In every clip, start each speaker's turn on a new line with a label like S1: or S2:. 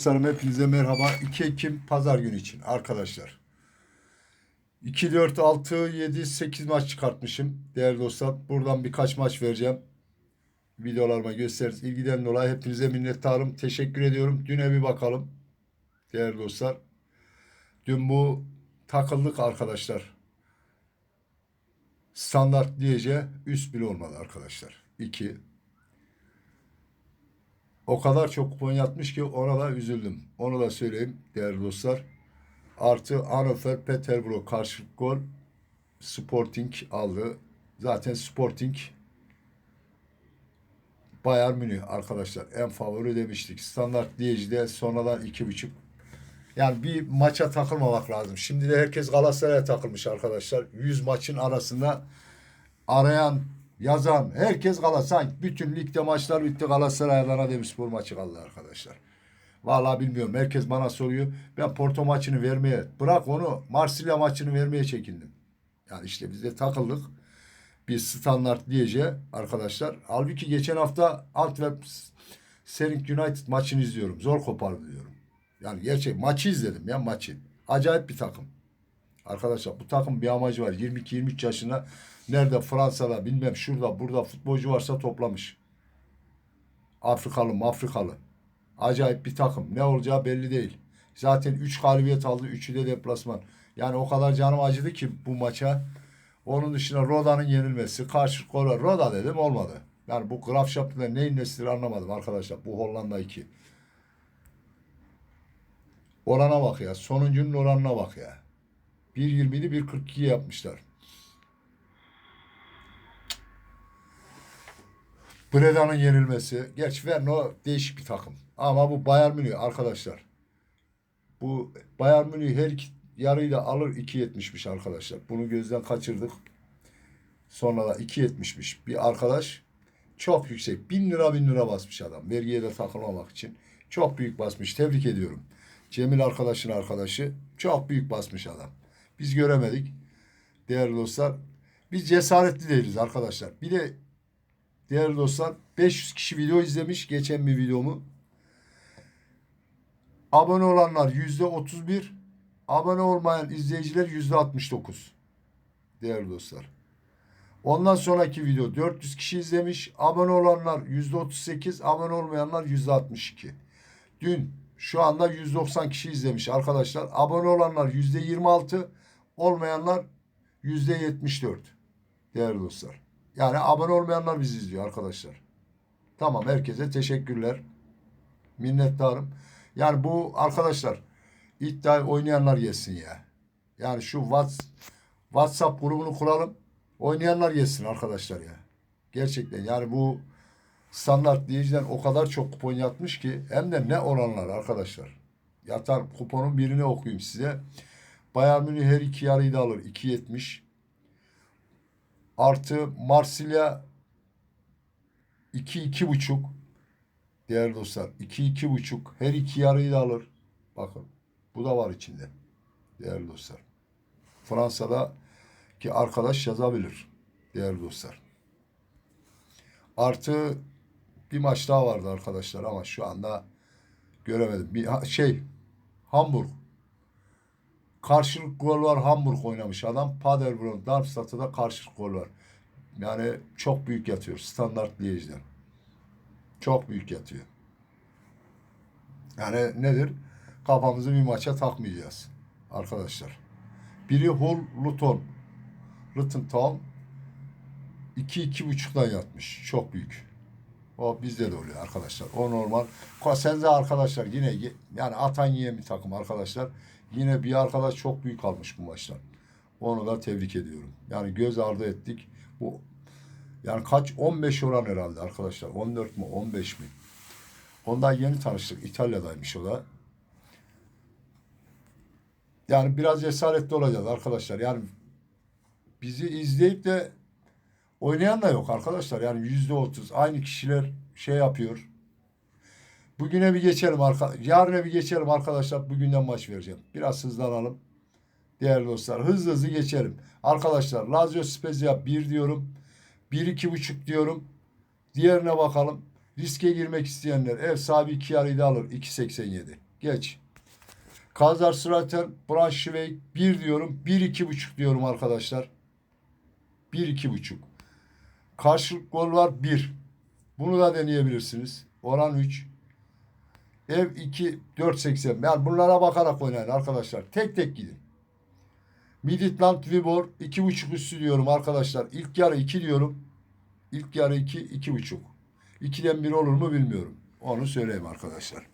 S1: Dostlarım hepinize merhaba. 2 Ekim pazar günü için arkadaşlar. 2, 4, 6, 7, 8 maç çıkartmışım. Değerli dostlar buradan birkaç maç vereceğim. Videolarıma gösteririz. İlgiden dolayı hepinize minnettarım. Teşekkür ediyorum. Düne bir bakalım. Değerli dostlar. Dün bu takıldık arkadaşlar. Standart diyece üst bile olmadı arkadaşlar. 2, o kadar çok kupon yatmış ki ona da üzüldüm. Onu da söyleyeyim değerli dostlar. Artı Hannover Peterborough karşılık gol Sporting aldı. Zaten Sporting Bayern Münih arkadaşlar en favori demiştik. Standart Liège'de sonradan iki buçuk. Yani bir maça takılmamak lazım. Şimdi de herkes Galatasaray'a takılmış arkadaşlar. 100 maçın arasında arayan, yazan herkes Galatasaray. Bütün ligde maçlar bitti. Galatasaray Adana Demirspor maçı kaldı arkadaşlar. Vallahi bilmiyorum. Herkes bana soruyor. Ben Porto maçını vermeye, bırak onu Marsilya maçını vermeye çekindim. Yani işte biz de takıldık. Bir standart diyece arkadaşlar. Halbuki geçen hafta Antwerp Serik United maçını izliyorum. Zor kopardı diyorum. Yani gerçek maçı izledim ya maçı. Acayip bir takım. Arkadaşlar bu takım bir amacı var. 22-23 yaşına nerede Fransa'da bilmem şurada burada futbolcu varsa toplamış. Afrikalı Afrikalı. Acayip bir takım. Ne olacağı belli değil. Zaten 3 galibiyet aldı. 3'ü de deplasman. Yani o kadar canım acıdı ki bu maça. Onun dışında Roda'nın yenilmesi. Karşı gol. Roda dedim olmadı. Yani bu Graf Şaplı'da neyin nesidir anlamadım arkadaşlar. Bu Hollanda 2. Orana bak ya. Sonuncunun oranına bak ya. 1.20'di 1.42 yapmışlar. Breda'nın yenilmesi. Geç Verno değişik bir takım. Ama bu Bayern Münih arkadaşlar. Bu Bayern Münih her iki yarıyı da alır 2.70'miş arkadaşlar. Bunu gözden kaçırdık. Sonra da 2.70'miş. Bir arkadaş çok yüksek. 1000 lira 1000 lira basmış adam. Vergiye de takılmamak için. Çok büyük basmış. Tebrik ediyorum. Cemil arkadaşın arkadaşı çok büyük basmış adam. Biz göremedik. Değerli dostlar. Biz cesaretli değiliz arkadaşlar. Bir de değerli dostlar 500 kişi video izlemiş geçen bir videomu. Abone olanlar yüzde 31. Abone olmayan izleyiciler yüzde 69. Değerli dostlar. Ondan sonraki video 400 kişi izlemiş. Abone olanlar yüzde 38. Abone olmayanlar yüzde 62. Dün şu anda 190 kişi izlemiş arkadaşlar. Abone olanlar yüzde 26. Olmayanlar yüzde 74. Değerli dostlar. Yani abone olmayanlar bizi izliyor arkadaşlar. Tamam herkese teşekkürler. Minnettarım. Yani bu arkadaşlar iddia oynayanlar yesin ya. Yani şu WhatsApp grubunu kuralım. Oynayanlar yesin arkadaşlar ya. Gerçekten yani bu standart diyeceğinden o kadar çok kupon yatmış ki hem de ne oranlar arkadaşlar. Yatan kuponun birini okuyayım size. Bayern Münih her iki yarıyı da alır. 2.70. Artı Marsilya 2 iki buçuk. Değerli dostlar 2 iki buçuk. Her iki yarıyı da alır. Bakın bu da var içinde. Değerli dostlar. Fransa'da ki arkadaş yazabilir. Değerli dostlar. Artı bir maç daha vardı arkadaşlar ama şu anda göremedim. Bir şey Hamburg. Karşılık gol var Hamburg oynamış adam. Paderborn, Darmstadt'ta da karşılık gol var. Yani çok büyük yatıyor standart Liège'den. Çok büyük yatıyor. Yani nedir? Kafamızı bir maça takmayacağız arkadaşlar. Biri Hull Luton. Luton Town 2 iki buçuktan yatmış. Çok büyük. O bizde de oluyor arkadaşlar. O normal. Kosenze arkadaşlar yine yani atan yiyen bir takım arkadaşlar. Yine bir arkadaş çok büyük almış bu maçtan. Onu da tebrik ediyorum. Yani göz ardı ettik. Bu yani kaç 15 oran herhalde arkadaşlar. 14 mi 15 mi? Ondan yeni tanıştık. İtalya'daymış o da. Yani biraz cesaretli olacağız arkadaşlar. Yani bizi izleyip de oynayan da yok arkadaşlar. Yani yüzde otuz aynı kişiler şey yapıyor. Bugüne bir geçelim arka, yarına bir geçelim arkadaşlar. Bugünden maç vereceğim. Biraz hızlanalım. Değerli dostlar hızlı hızlı geçelim. Arkadaşlar Lazio Spezia 1 diyorum. 1 iki buçuk diyorum. Diğerine bakalım. Riske girmek isteyenler ev sahibi iki yarıyı da alır 2.87. Geç. Kazar Sıraten Braunschweig 1 diyorum. 1-2,5 diyorum arkadaşlar. 1-2,5. Karşılık gol var 1. Bunu da deneyebilirsiniz. Oran 3. Ev 2 4.80. Yani bunlara bakarak oynayın arkadaşlar. Tek tek gidin. Midtjylland Vibor 2.5 üstü diyorum arkadaşlar. İlk yarı 2 diyorum. İlk yarı 2 2.5. 2'den 1 olur mu bilmiyorum. Onu söyleyeyim arkadaşlar.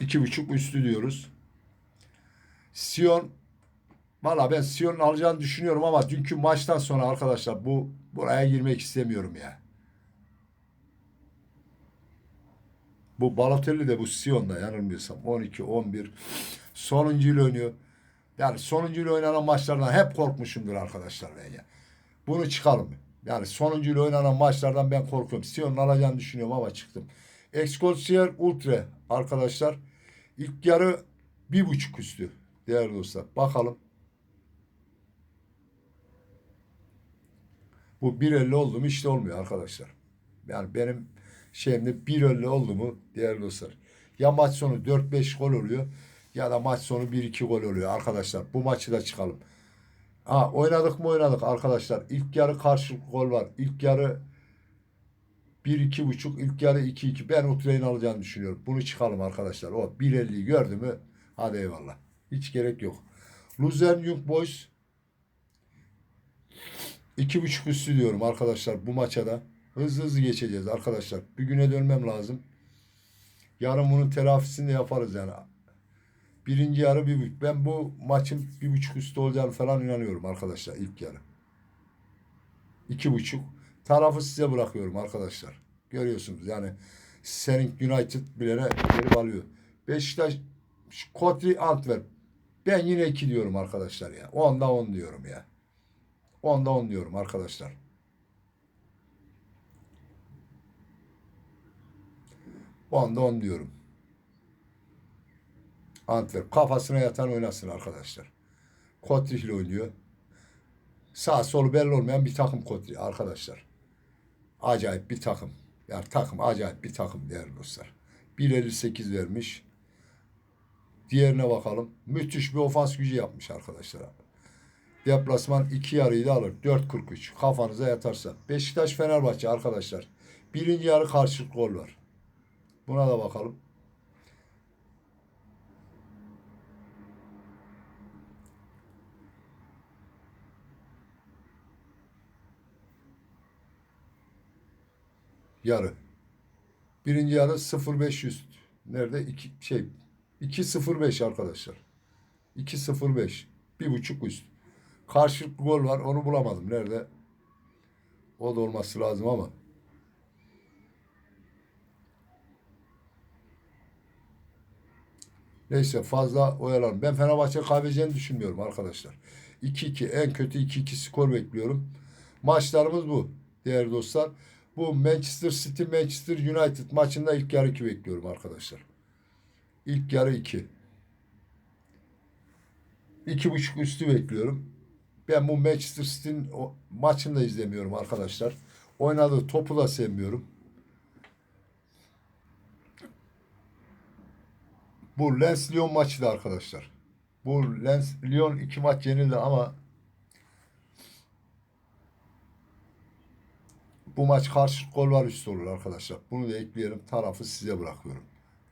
S1: 2.5 üstü diyoruz. Sion Valla ben Sion'un alacağını düşünüyorum ama dünkü maçtan sonra arkadaşlar bu buraya girmek istemiyorum ya. Bu Balotelli de bu Sion'da yanılmıyorsam 12 11 sonuncuyla oynuyor. Yani sonuncuyla oynanan maçlardan hep korkmuşumdur arkadaşlar ben ya. Bunu çıkalım. Yani sonuncuyla oynanan maçlardan ben korkuyorum. Sion'un alacağını düşünüyorum ama çıktım. Excelsior Ultra arkadaşlar. İlk yarı bir buçuk üstü değerli dostlar. Bakalım. Bu 1.50 oldu mu işte olmuyor arkadaşlar. Yani benim şeyimde 1.50 oldu mu değerli dostlar. Ya maç sonu 4-5 gol oluyor ya da maç sonu 1-2 gol oluyor arkadaşlar. Bu maçı da çıkalım. Ha oynadık mı oynadık arkadaşlar. İlk yarı karşılık gol var. İlk yarı 1-2 buçuk, ilk yarı 2-2. Ben Utre'nin alacağını düşünüyorum. Bunu çıkalım arkadaşlar. O 1.50'yi gördü mü hadi eyvallah. Hiç gerek yok. Luzern Young Boys iki buçuk üstü diyorum arkadaşlar bu maça da. Hızlı hızlı geçeceğiz arkadaşlar. Bir güne dönmem lazım. Yarın bunun telafisini de yaparız yani. Birinci yarı bir buçuk. Ben bu maçın bir buçuk üstü olacağını falan inanıyorum arkadaşlar ilk yarı. İki buçuk. Tarafı size bırakıyorum arkadaşlar. Görüyorsunuz yani senin United bilene gelip alıyor. Beşiktaş Kotri Antwerp. Ben yine iki diyorum arkadaşlar ya. Onda on diyorum ya. Onda on diyorum arkadaşlar. Onda on diyorum. Antwerp kafasına yatan oynasın arkadaşlar. Kotri ile oynuyor. Sağ solu belli olmayan bir takım Kotri arkadaşlar. Acayip bir takım. Yani takım acayip bir takım değerli dostlar. 1.58 vermiş. Diğerine bakalım. Müthiş bir ofans gücü yapmış arkadaşlar. Deplasman iki yarıyı da alır. 4.43. Kafanıza yatarsa. Beşiktaş Fenerbahçe arkadaşlar. Birinci yarı karşılık gol var. Buna da bakalım. Yarı. Birinci yarı 0.5 üst. Nerede? İki, şey 2.05 arkadaşlar. 2.05. Bir buçuk üst. Karşılıklı gol var. Onu bulamadım. Nerede? O da olması lazım ama. Neyse fazla oyalanın. Ben Fenerbahçe kaybedeceğini düşünmüyorum arkadaşlar. 2-2 en kötü 2-2 skor bekliyorum. Maçlarımız bu değerli dostlar. Bu Manchester City Manchester United maçında ilk yarı 2 bekliyorum arkadaşlar. İlk yarı 2. İki buçuk üstü bekliyorum. Ben bu Manchester City'nin maçını da izlemiyorum arkadaşlar. Oynadığı topu da sevmiyorum. Bu Lens Lyon maçı da arkadaşlar. Bu Lens Lyon iki maç yenildi ama bu maç karşı gol var üstü olur arkadaşlar. Bunu da ekleyelim. Tarafı size bırakıyorum.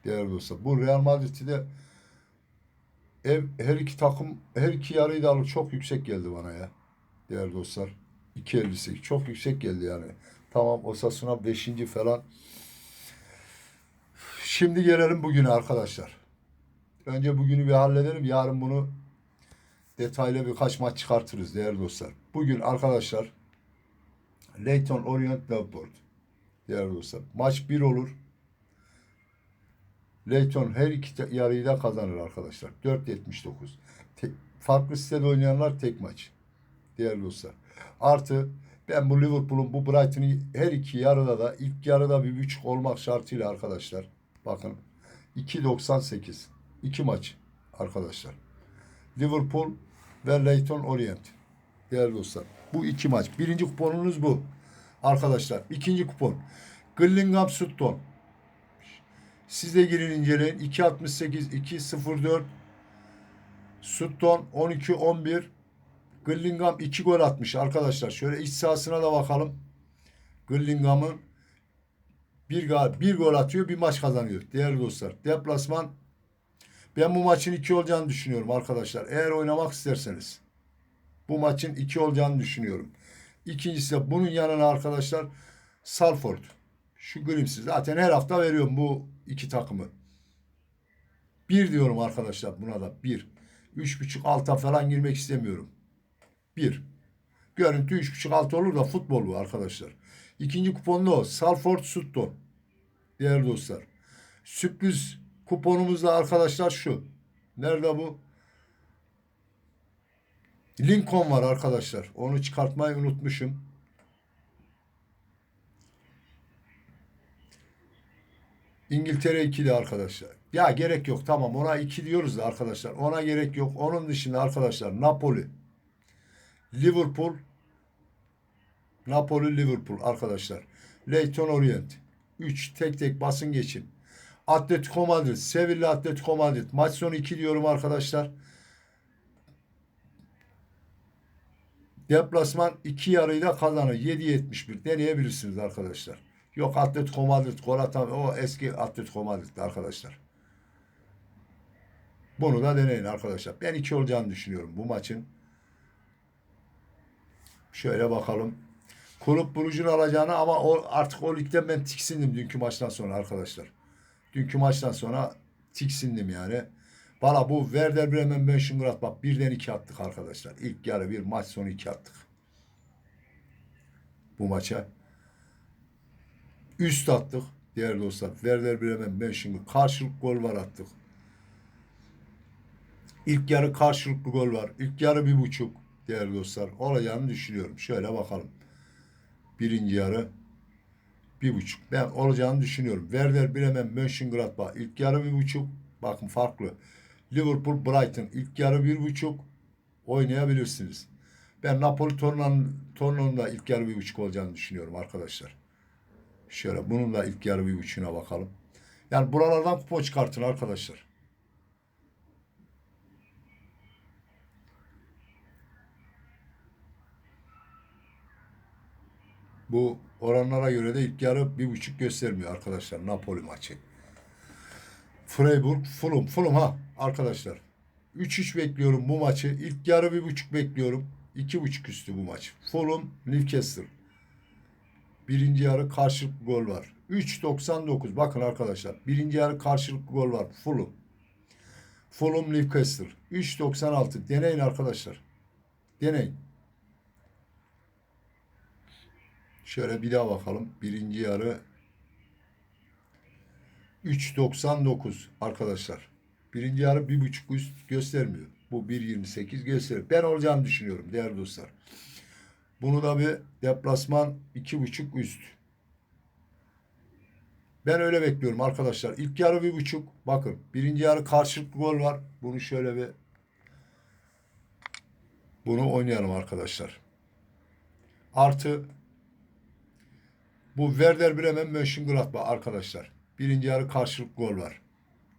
S1: Değerli dostlar. Bu Real Madrid'i de ev her iki takım her iki yarıyı da alır. Çok yüksek geldi bana ya. Değerli dostlar. 2.58 çok yüksek geldi yani. Tamam Osasuna 5. falan. Şimdi gelelim bugüne arkadaşlar. Önce bugünü bir halledelim. Yarın bunu detaylı birkaç maç çıkartırız değerli dostlar. Bugün arkadaşlar Leyton Orient Newport değerli dostlar. Maç 1 olur. Leyton her iki yarıyı da kazanır arkadaşlar. 4.79. Te- farklı sitede oynayanlar tek maç. Değerli dostlar. Artı ben bu Liverpool'un bu Brighton'ı her iki yarıda da ilk yarıda bir buçuk olmak şartıyla arkadaşlar. Bakın 2.98. iki maç arkadaşlar. Liverpool ve Leyton Orient. Değerli dostlar. Bu iki maç. Birinci kuponunuz bu. Arkadaşlar. ikinci kupon. Gillingham Sutton. Siz de girin inceleyin. 2.68, 2.04 Sutton 12-11 Gillingham 2 gol atmış arkadaşlar. Şöyle iç sahasına da bakalım. Gillingham'ın bir, bir gol atıyor bir maç kazanıyor. Değerli dostlar. Deplasman ben bu maçın 2 olacağını düşünüyorum arkadaşlar. Eğer oynamak isterseniz. Bu maçın 2 olacağını düşünüyorum. İkincisi de bunun yanına arkadaşlar Salford. Şu Grims'i zaten her hafta veriyorum bu iki takımı. Bir diyorum arkadaşlar buna da bir. Üç buçuk alta falan girmek istemiyorum. Bir. Görüntü üç buçuk altı olur da futbol bu arkadaşlar. İkinci kupon da o. Salford Sutton. Değerli dostlar. Sürpriz kuponumuz da arkadaşlar şu. Nerede bu? Lincoln var arkadaşlar. Onu çıkartmayı unutmuşum. İngiltere 2'de arkadaşlar. Ya gerek yok tamam ona 2 diyoruz da arkadaşlar. Ona gerek yok. Onun dışında arkadaşlar Napoli, Liverpool, Napoli, Liverpool arkadaşlar. Leyton Orient. 3 tek tek basın geçin. Atletico Madrid, Sevilla Atletico Madrid. Maç sonu 2 diyorum arkadaşlar. Deplasman 2 yarıyla kazanır. 7.71 deneyebilirsiniz arkadaşlar. Yok Atletico Madrid gol atan o eski Atletico Madrid'di arkadaşlar. Bunu da deneyin arkadaşlar. Ben 2 olacağını düşünüyorum bu maçın. Şöyle bakalım. Kulüp Brugge'un alacağını ama o artık o ligden ben tiksindim dünkü maçtan sonra arkadaşlar. Dünkü maçtan sonra tiksindim yani. Valla bu Werder Bremen Mönchengladbach birden iki attık arkadaşlar. İlk yarı bir maç sonu iki attık. Bu maça. Üst attık değerli dostlar. Werder Bremen Mönchengladbach karşılık gol var attık. İlk yarı karşılıklı gol var. İlk yarı bir buçuk değerli dostlar. Olacağını düşünüyorum. Şöyle bakalım. Birinci yarı bir buçuk. Ben olacağını düşünüyorum. Werder Bremen Mönchengladbach ilk yarı bir buçuk. Bakın farklı. Liverpool Brighton ilk yarı bir buçuk oynayabilirsiniz. Ben Napoli Torino'nun da ilk yarı bir buçuk olacağını düşünüyorum arkadaşlar. Şöyle bunun da ilk yarı bir buçuğuna bakalım. Yani buralardan kupon çıkartın arkadaşlar. Bu oranlara göre de ilk yarı bir buçuk göstermiyor arkadaşlar Napoli maçı. Freiburg, Fulham. Fulham ha arkadaşlar. 3-3 bekliyorum bu maçı. İlk yarı bir buçuk bekliyorum. İki buçuk üstü bu maç. Fulham, Newcastle. Birinci yarı karşılıklı gol var. 3.99. Bakın arkadaşlar. Birinci yarı karşılıklı gol var. Fulham. Fulham, Newcastle. 3.96. Deneyin arkadaşlar. Deneyin. Şöyle bir daha bakalım. Birinci yarı 3.99 arkadaşlar. Birinci yarı bir buçuk üst göstermiyor. Bu 1.28 gösteriyor. Ben olacağını düşünüyorum değerli dostlar. Bunu da bir deplasman iki buçuk üst. Ben öyle bekliyorum arkadaşlar. İlk yarı bir buçuk. Bakın birinci yarı karşılıklı gol var. Bunu şöyle bir bunu oynayalım arkadaşlar. Artı bu Werder Bremen Mönchengladbach arkadaşlar. Birinci yarı karşılıklı gol var.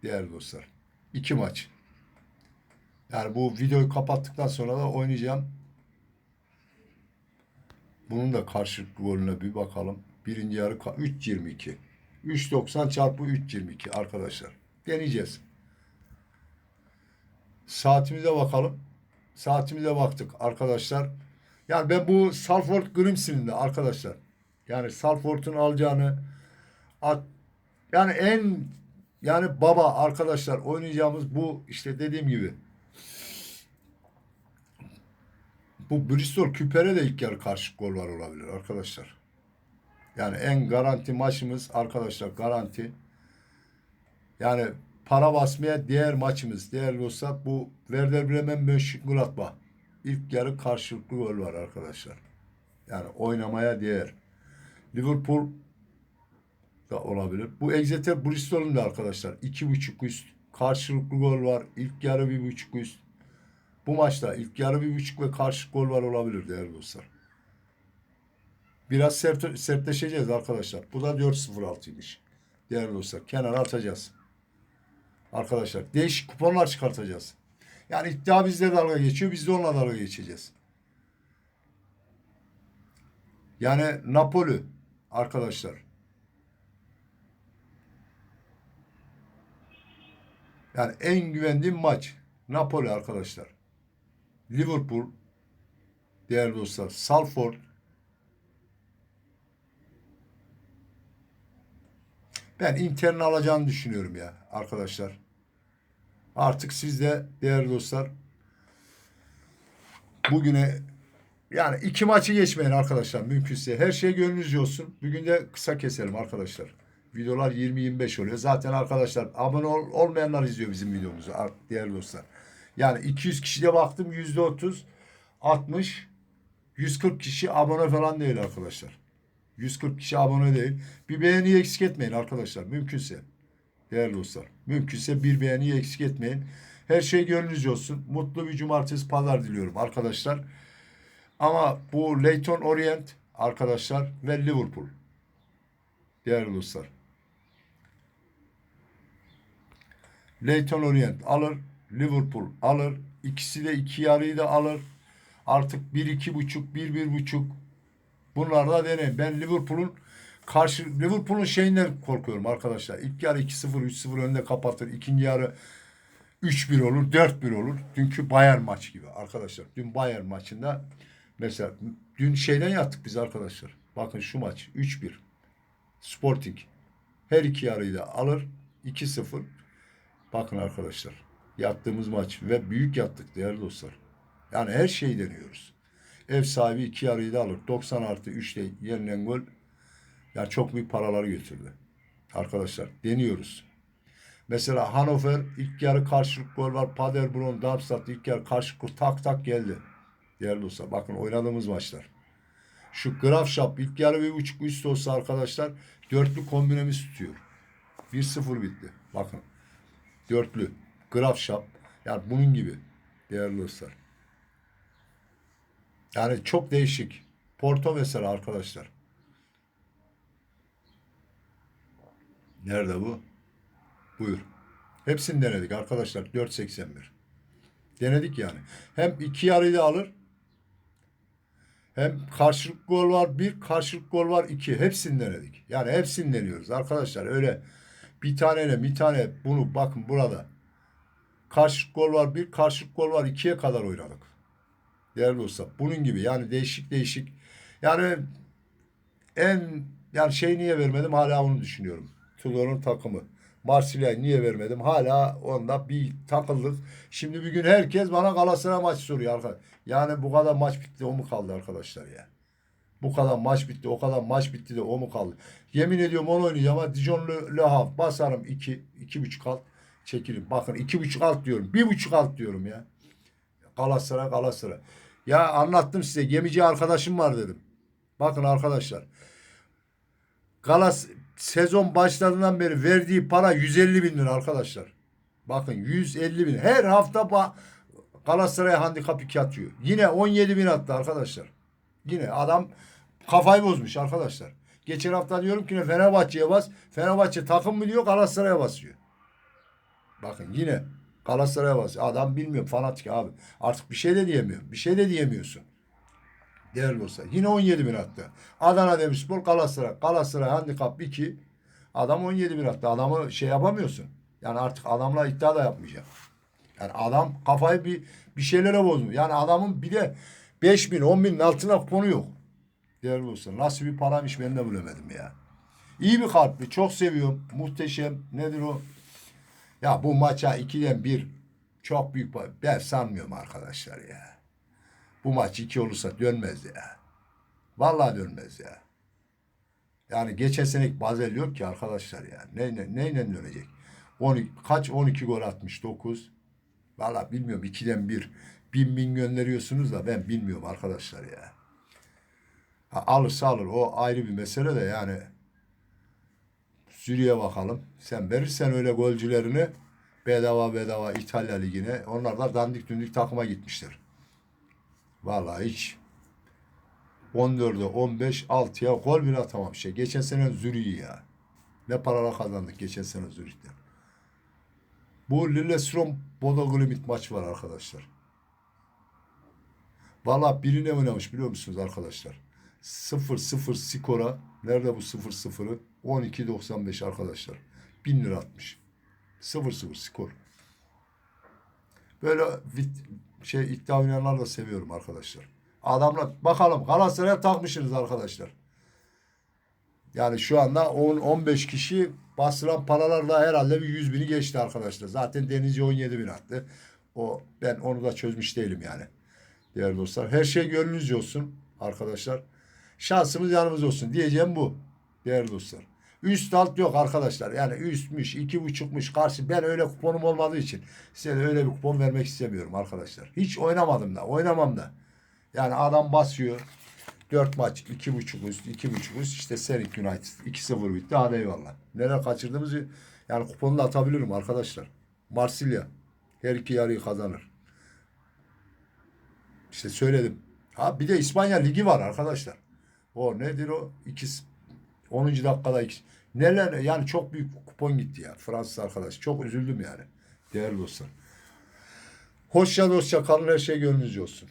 S1: Değerli dostlar. İki maç. Yani bu videoyu kapattıktan sonra da oynayacağım. Bunun da karşılıklı golüne bir bakalım. Birinci yarı ka- 3.22. 3.90 çarpı 3.22 arkadaşlar. Deneyeceğiz. Saatimize bakalım. Saatimize baktık arkadaşlar. Yani ben bu Salford Grims'in de arkadaşlar. Yani Salford'un alacağını at, yani en yani baba arkadaşlar oynayacağımız bu işte dediğim gibi. Bu Bristol Küper'e de ilk yarı karşı gol var olabilir arkadaşlar. Yani en garanti maçımız arkadaşlar garanti. Yani para basmaya diğer maçımız değerli dostlar bu Werder Bremen Mönchengladbach. İlk yarı karşılıklı gol var arkadaşlar. Yani oynamaya değer. Liverpool da olabilir. Bu Exeter Bristol'un da arkadaşlar. iki buçuk üst. Karşılıklı gol var. İlk yarı bir buçuk üst. Bu maçta ilk yarı bir buçuk ve karşı gol var olabilir değerli dostlar. Biraz sert, sertleşeceğiz arkadaşlar. Bu da 4-0-6'ymış. Değerli dostlar. Kenara atacağız. Arkadaşlar değişik kuponlar çıkartacağız. Yani iddia bizde dalga geçiyor. Biz de onunla dalga geçeceğiz. Yani Napoli arkadaşlar. Yani en güvendiğim maç Napoli arkadaşlar. Liverpool değerli dostlar. Salford Ben Inter'in alacağını düşünüyorum ya arkadaşlar. Artık siz de değerli dostlar bugüne yani iki maçı geçmeyin arkadaşlar mümkünse. Her şey gönlünüzce olsun. Bugün de kısa keselim arkadaşlar. Videolar 20-25 oluyor. Zaten arkadaşlar abone ol- olmayanlar izliyor bizim videomuzu değerli dostlar. Yani 200 kişide baktım %30, 60, 140 kişi abone falan değil arkadaşlar. 140 kişi abone değil. Bir beğeni eksik etmeyin arkadaşlar. Mümkünse. Değerli dostlar. Mümkünse bir beğeni eksik etmeyin. Her şey gönlünüzce olsun. Mutlu bir cumartesi pazar diliyorum arkadaşlar. Ama bu Leyton Orient arkadaşlar ve Liverpool. Değerli dostlar. Leyton Orient alır. Liverpool alır. İkisi de iki yarıyı da alır. Artık bir iki buçuk, bir bir buçuk. Bunlar da deneyin. Ben Liverpool'un karşı Liverpool'un şeyinden korkuyorum arkadaşlar. İlk yarı 2-0, 3-0 önde kapatır. İkinci yarı 3-1 olur, 4-1 olur. Dünkü Bayern maç gibi arkadaşlar. Dün Bayern maçında mesela dün şeyden yattık biz arkadaşlar. Bakın şu maç 3-1. Sporting. Her iki yarıyı da alır. 2-0. Bakın arkadaşlar. Yattığımız maç ve büyük yattık değerli dostlar. Yani her şeyi deniyoruz. Ev sahibi iki yarıyı da alır. 90 artı 3'te yenilen gol yani çok büyük paraları götürdü. Arkadaşlar deniyoruz. Mesela Hannover ilk yarı karşılık gol var. Paderborn, Darmstadt ilk yarı karşılık tak tak geldi. Değerli dostlar bakın oynadığımız maçlar. Şu Grafschap ilk yarı bir buçuk üst olsa arkadaşlar dörtlü kombinemiz tutuyor. 1-0 bitti. Bakın. Dörtlü. Grafschap. Yani bunun gibi. Değerli dostlar. Yani çok değişik. Porto mesela arkadaşlar. Nerede bu? Buyur. Hepsini denedik arkadaşlar. 4.81. Denedik yani. Hem iki yarıyı da alır. Hem karşılık gol var bir, karşılık gol var iki. Hepsini denedik. Yani hepsini deniyoruz arkadaşlar. Öyle bir taneyle bir tane bunu bakın burada. Karşılık gol var bir, karşılık gol var ikiye kadar oynadık. Değerli dostlar. Bunun gibi yani değişik değişik. Yani en yani şey niye vermedim hala onu düşünüyorum. Tudor'un takımı. Marsilya'yı niye vermedim? Hala onda bir takıldık. Şimdi bir gün herkes bana Galatasaray maç soruyor arkadaşlar. Yani bu kadar maç bitti o mu kaldı arkadaşlar ya? Bu kadar maç bitti, o kadar maç bitti de o mu kaldı? Yemin ediyorum onu oynayacağım ama Dijon Le, Le Havre basarım iki, iki buçuk alt çekilin. Bakın iki buçuk alt diyorum. Bir buçuk alt diyorum ya. Galatasaray Galatasaray. Ya anlattım size gemici arkadaşım var dedim. Bakın arkadaşlar. Galas sezon başladığından beri verdiği para 150 bin lira arkadaşlar. Bakın 150 bin. Her hafta ba Galatasaray handikap 2 atıyor. Yine 17 bin attı arkadaşlar. Yine adam kafayı bozmuş arkadaşlar. Geçen hafta diyorum ki ne Fenerbahçe'ye bas. Fenerbahçe takım mı diyor Galatasaray'a basıyor. Bakın yine Galatasaray'a basıyor. Adam bilmiyor fanatik abi. Artık bir şey de diyemiyor. Bir şey de diyemiyorsun. Değerli olsa. Yine 17 bin attı. Adana Demirspor Galatasaray. Galatasaray handikap 2. Adam 17 bin attı. Adamı şey yapamıyorsun. Yani artık adamla iddia da yapmayacak. Yani adam kafayı bir bir şeylere bozmuş. Yani adamın bir de 5 bin 10 binin altına kuponu yok. Değerli olsun. Nasıl bir paramış ben de bilemedim ya. İyi bir kalpli. Çok seviyorum. Muhteşem. Nedir o? Ya bu maça 2'den 1 çok büyük ben sanmıyorum arkadaşlar ya. Bu maç 2 olursa dönmez ya. Vallahi dönmez ya. Yani geçen senek Bazel yok ki arkadaşlar ya. Neyle, neyle dönecek? 12, kaç 12 gol atmış 9. Vallahi bilmiyorum 2'den 1. Bin bin gönderiyorsunuz da ben bilmiyorum arkadaşlar ya. Ha, alırsa alır o ayrı bir mesele de yani. Zürih'e bakalım. Sen verirsen öyle golcülerini bedava bedava İtalya Ligi'ne. Onlar da dandik dündik takıma gitmişler. Vallahi hiç 14'e 15 6'ya gol bile atamamış. Ya. Geçen sene Zürih'i ya. Ne paralar kazandık geçen sene Zürih'te. Bu Lillestrøm Bodo Glimt maç var arkadaşlar. Valla birine oynamış biliyor musunuz arkadaşlar? 0-0 skora. Nerede bu 0-0'ı? 12.95 arkadaşlar. 1000 lira atmış. 0-0 skor. Böyle vit, şey iddia oynayanlar da seviyorum arkadaşlar. Adamlar bakalım Galatasaray'a takmışsınız arkadaşlar. Yani şu anda 10-15 kişi basılan paralarla herhalde bir 100 bini geçti arkadaşlar. Zaten Denizci 17 bin attı. O ben onu da çözmüş değilim yani. Değerli dostlar. Her şey gönlünüzce olsun arkadaşlar. Şansımız yanımızda olsun. Diyeceğim bu. Değerli dostlar. Üst alt yok arkadaşlar. Yani üstmüş, iki buçukmuş karşı. Ben öyle kuponum olmadığı için size de öyle bir kupon vermek istemiyorum arkadaşlar. Hiç oynamadım da. Oynamam da. Yani adam basıyor. Dört maç, iki buçuk üst, iki buçuk üst. İşte Serik United 2-0 bitti. Hadi eyvallah. Neler kaçırdığımızı yani kuponu da atabilirim arkadaşlar. Marsilya her iki yarıyı kazanır. İşte söyledim. Ha bir de İspanya Ligi var arkadaşlar. O nedir o? İkisi 10. dakikada ikisi. Neler yani çok büyük kupon gitti ya Fransız arkadaş. Çok üzüldüm yani. Değerli dostlar. Hoşça dostça kalın her şey gönlünüzce olsun.